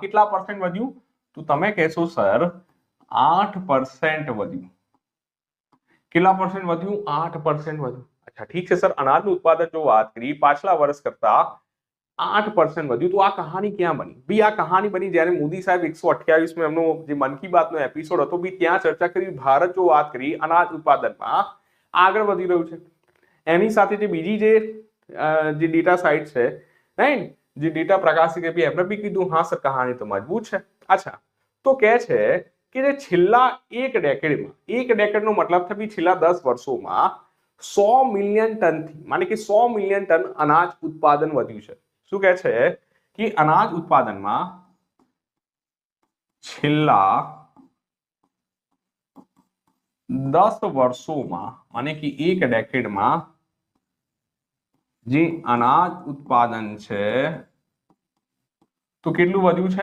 કેટલા પર્સન્ટ વધ્યું? તો તમે કહેશો, સર, આઠ પર્સન્ટ વધ્યું. કેટલા પર્સન્ટ વધ્યું? આઠ પર્સન્ટ વધ્યું. અચ્છા, ઠીક છે, સર. અનાજનું ઉત્પાદન જો વાત કરી પાછલા વર્ષ કરતા આઠ પર્સન્ટ વધ્યું. તો આ કહાની ક્યાં બની? બી, આ કહાની બની જ્યારે મોદી સાહેબ એકસો અઠ્યાવીસમાં એમનો જે મન કી બાતનો એપિસોડ હતો, બી, ત્યાં ચર્ચા કરી. ભારત જો વાત કરી અનાજ ઉત્પાદનમાં આગળ વધી રહ્યું છે. એની સાથે જે બીજી જે જે ડેટા સાઇટ છે રાઈટ જે ડેટા પ્રકાશિત કરી એમને બી કીધું, હા સર, કહાની તો મજબૂત છે. અચ્છા, તો કે છે કે જે છેલ્લા એક ડેકેડમાં એક ડેકેડનો મતલબ થાય છેલ્લા દસ વર્ષોમાં સો મિલિયન ટનથી માને કે સો મિલિયન ટન અનાજ ઉત્પાદન વધ્યું છે. શું કહે છે? કે અનાજ ઉત્પાદનમાં છેલ્લા દસ વર્ષોમાં, માને કે એક ડેકેડમાં જે અનાજ ઉત્પાદન છે. તો કેટલું વધ્યું છે?